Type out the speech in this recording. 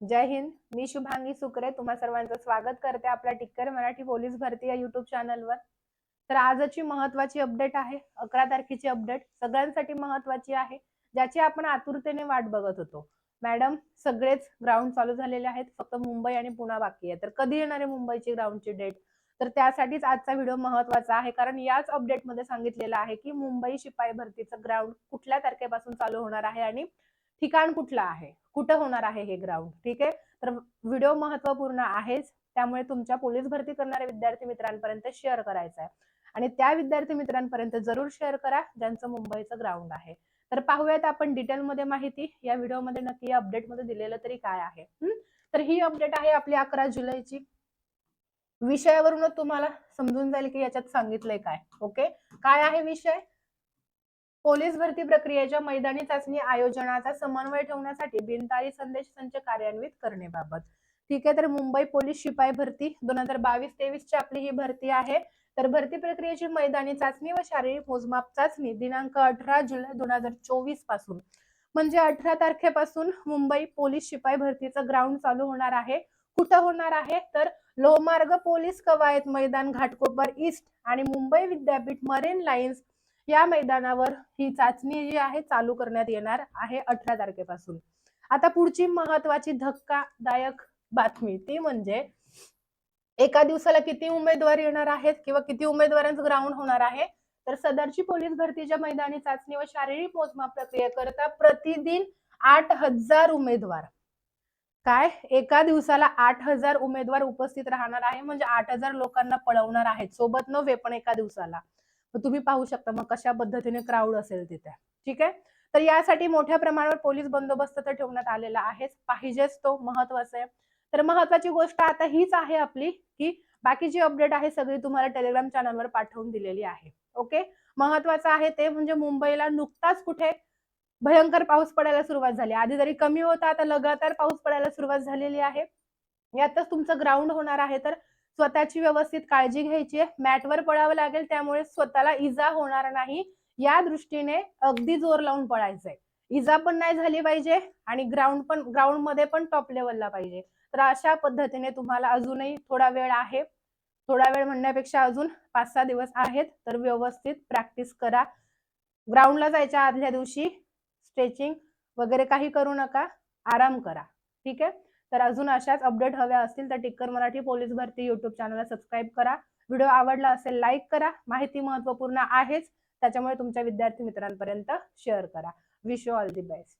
जय हिंद मी शुभांगी सुकरे. तुम्हा सर्वांचं स्वागत करते आपल्या टिक्कर मराठी पोलीस भरती या युट्यूब चॅनलवर तर आजची महत्वाची अपडेट आहे अकरा तारखेची अपडेट सगळ्यांसाठी महत्वाची आहे ज्याची आपण आतुरतेने वाट बघत होतो. मॅडम सगळेच ग्राउंड चालू झालेले आहेत फक्त मुंबई आणि पुणा बाकी आहे. तर कधी येणार आहे मुंबईची ग्राउंडची डेट तर त्यासाठीच आजचा व्हिडिओ महत्त्वाचा आहे कारण याच अपडेटमध्ये सांगितलेलं आहे की मुंबई शिपाई भरतीचं ग्राउंड कुठल्या तारखेपासून चालू होणार आहे आणि ठिकाण कुठलं आहे? कुठं होणार आहे हे ग्राउंड ठीक आहे? तर व्हिडिओ महत्त्वपूर्ण आहेच. त्यामुळे तुमच्या पोलीस भरती करणाऱ्या विद्यार्थी मित्रांपर्यंत शेअर करायचा आहे आणि त्या विद्यार्थी मित्रांपर्यंत जरूर शेअर करा ज्यांचं मुंबईचं ग्राउंड आहे. तर पाहूयात आपण डिटेलमध्ये माहिती. या व्हिडिओमध्ये नक्की या अपडेटमध्ये दिलेलं तरी काय आहे? तर ही अपडेट आहे आपली अकरा जुलैची. विषयावरूनच तुम्हाला समजून जाईल की याच्यात सांगितलंय काय. ओके काय आहे विषय? पोलीस भरती प्रक्रियेच्या मैदानी चाचणी आयोजनाचा समन्वय ठेवण्यासाठी बिनतारी संदेश संच कार्यान्वित करण्याबाबत. ठीक आहे तर मुंबई पोलीस शिपाई भरती दोन हजार बावीस तेवीस ची आपली ही भरती आहे. तर भरती प्रक्रियेची मैदानी चाचणी व शारीरिक मोजमाप चाचणी दिनांक अठरा जुलै दोन हजार चोवीसपासून. म्हणजे अठरा तारखेपासून मुंबई पोलीस शिपाई भरतीचं ग्राउंड चालू होणार आहे. कुठं होणार आहे? तर लोहमार्ग पोलीस कवायत मैदान घाटकोपर ईस्ट आणि मुंबई विद्यापीठ मरीन लाईन्स या मैदानावर ही चाचणी जी आहे चालू करण्यात येणार आहे अठरा तारखेपासून. आता पुढची महत्वाची धक्कादायक बातमी ती म्हणजे एका दिवसाला किती उमेदवार येणार आहेत किंवा किती उमेदवारांचं ग्राउंड होणार आहे तर सदरची पोलीस भरतीच्या मैदानी चाचणी व शारीरिक मोजमाप प्रक्रियेकरता प्रतिदिन आठ हजार उमेदवार. काय? एका दिवसाला आठ हजार उमेदवार उपस्थित राहणार आहे म्हणजे आठ हजार लोकांना पळवणार आहेत. सोबत नव्हे पण एका दिवसाला. तुम्ही पाहू शकता मग कशा पद्धतीने क्राऊड असेल तिथे. ठीक आहे? तर यासाठी मोठ्या प्रमाणावर पोलीस बंदोबस्त तर ठेवण्यात आलेला आहेच. पाहिजेच तो महत्त्वाचा आहे. तर महत्वाची गोष्ट आता हीच आहे आपली की बाकीची अपडेट आहे सगळी तुम्हाला टेलिग्राम चॅनलवर पाठवून दिलेली आहे. ओके महत्वाचं आहे ते म्हणजे मुंबईला नुकताच कुठे भयंकर पाऊस पडायला सुरुवात झाली. आधी जरी कमी होता आता लगातार पाऊस पडायला सुरुवात झालेली आहे. यातच तुमचं ग्राउंड होणार आहे तर स्वतःची व्यवस्थित काळजी घ्यायची आहे. मॅटवर पळावं लागेल त्यामुळे स्वतःला इजा होणार नाही. या दृष्टीने अगदी जोर लावून पळायचंय. इजा पण नाही झाली पाहिजे आणि ग्राउंड पण ग्राउंडमध्ये पण टॉप लेवलला पाहिजे. तर अशा पद्धतीने तुम्हाला अजूनही थोडा वेळ आहे. थोडा वेळ म्हणण्यापेक्षा अजून पाच सहा दिवस आहेत. तर व्यवस्थित प्रॅक्टिस करा. ग्राउंडला जायच्या आदल्या दिवशी स्ट्रेचिंग वगैरे काही करू नका. आराम करा. ठीक आहे? तर अजून अशाच अपडेट हव्या असतील तर टिक्कर मराठी पोलीस भरती युट्यूब चॅनलला सबस्क्राईब करा. व्हिडिओ आवडला असेल लाईक करा. माहिती महत्त्वपूर्ण आहेच. त्याच्यामुळे तुमच्या विद्यार्थी मित्रांपर्यंत शेअर करा. Wish you all the best